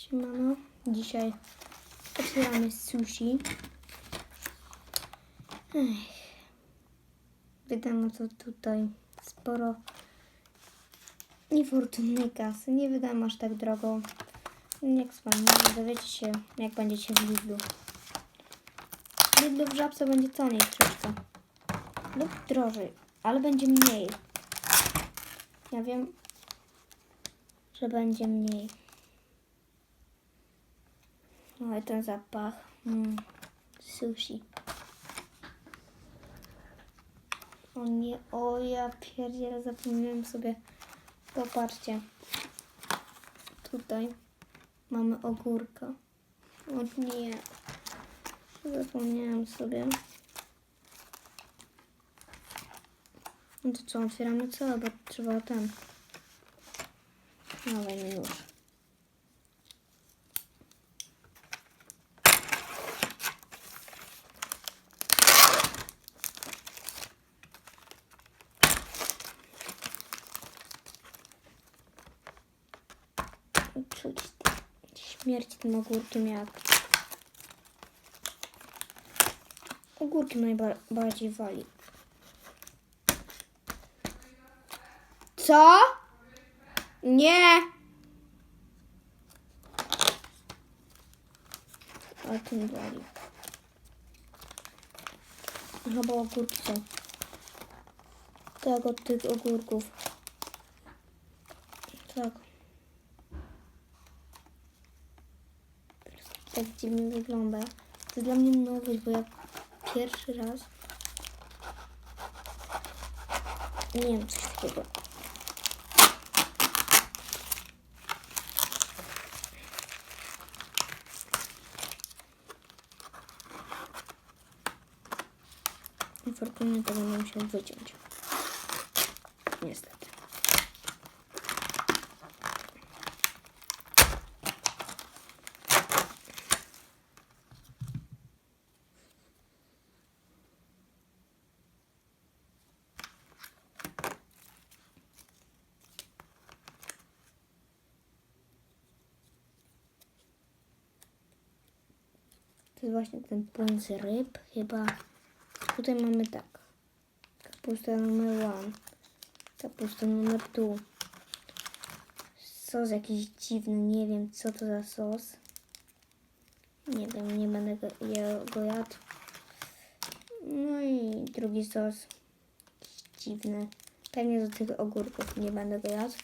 Siemano. Dzisiaj otwieramy sushi. Ech. Wydano to tutaj sporo niefortunnej kasy. Nie wydam aż tak drogo. Jak wami dowiecie się, jak będziecie w Lidlu. W Lidlu w Żabce będzie taniej troszkę. Lub drożej, ale będzie mniej. Ja wiem, że będzie mniej. No i ten zapach. Mm, sushi. O nie, o ja pierdzielę, zapomniałem sobie. Popatrzcie. Tutaj mamy ogórka. O nie. Zapomniałem sobie. No to co, otwieramy całe, bo trzeba ten. Dawaj mi śmierć tym ogórkiem jak. Ogórkiem najbardziej wali. Co? Nie. A tym wali. Bo ogórki są. Tak, od tych ogórków. Tak. Tak dziwnie wygląda. To dla mnie nowość, bo ja pierwszy raz nie wiem coś takiego. Niefortunnie to będę musiał wyciąć. Niestety. To właśnie ten płyn z ryb. Chyba tutaj mamy tak. Kapusta numer one. Kapusta numer two. Sos jakiś dziwny. Nie wiem co to za sos. Nie wiem, nie będę go, ja go jadł. No i drugi sos. Dziwny. Pewnie do tych ogórków nie będę go jadł.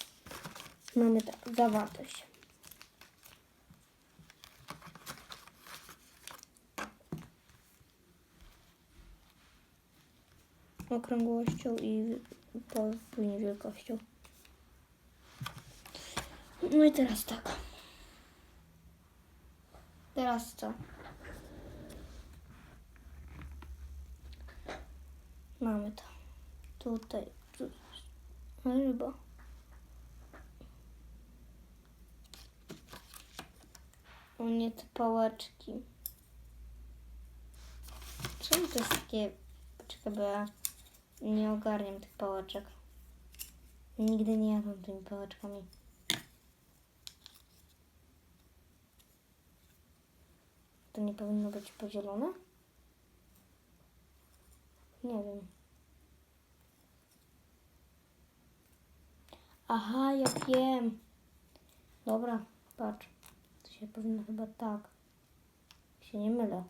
Mamy tak, zawartość. Okrągłością i podwójnie wielkością. No i teraz tak. Teraz co? Mamy to. Tutaj. Tu jest ryba. O nie, te pałeczki. Czemu to jest takie... Poczekaj, bo ja nie ogarniam tych pałeczek. Nigdy nie jadłam tymi pałeczkami. To nie powinno być podzielone? Nie wiem. Aha, ja wiem. Dobra, patrz. To się powinno chyba tak. Się nie mylę.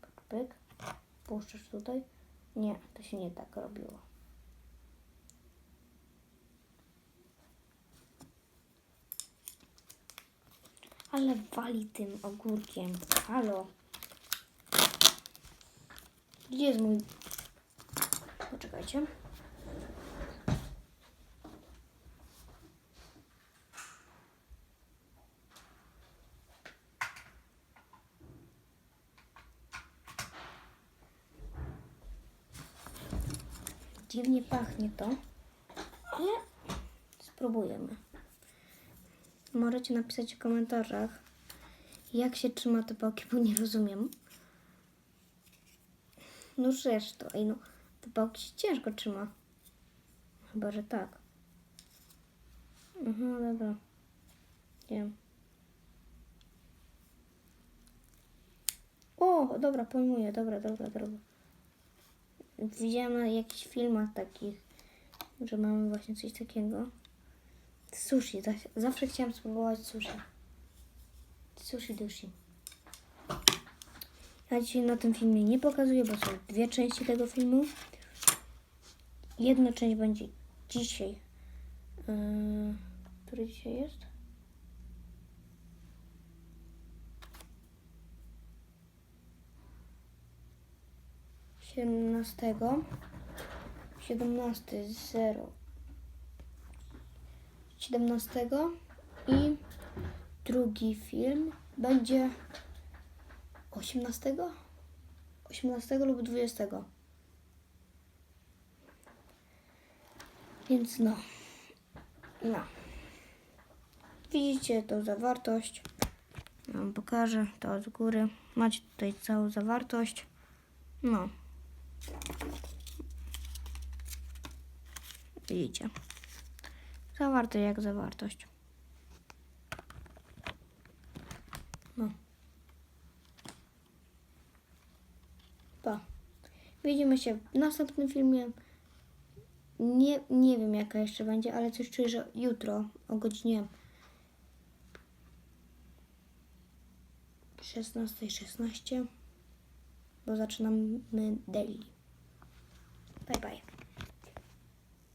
Pyk, pyk. Puszczasz tutaj. Nie, to się nie tak robiło. Ale wali tym ogórkiem. Halo. Gdzie jest mój... Poczekajcie. dziwnie pachnie to, ale spróbujemy. Możecie napisać w komentarzach, jak się trzyma te pałki, bo nie rozumiem. No zresztą, ej no, te pałki się ciężko trzyma. Chyba, że tak. Mhm, dobra. Wiem. O, dobra, pojmuję, dobra, dobra, dobra. Widziałem na jakichś filmach takich, że mamy właśnie coś takiego. Sushi, za- zawsze chciałam spróbować sushi. Sushi dushi. Ja dzisiaj na tym filmie nie pokazuję, bo są dwie części tego filmu. Jedna część będzie dzisiaj. Yy, który dzisiaj jest? Siedemnastego. Siedemnasty, zero. Siedemnastego. I drugi film będzie 18? 18 lub 20. Więc no. No. Widzicie tą zawartość. Wam pokażę to od góry. Macie tutaj całą zawartość. No. Widzicie. Zawartość jak zawartość. No. Pa. Widzimy się w następnym filmie. Nie, nie wiem jaka jeszcze będzie, ale coś czuję, że jutro o godzinie 16.16, 16, bo zaczynamy daily. Bye bye.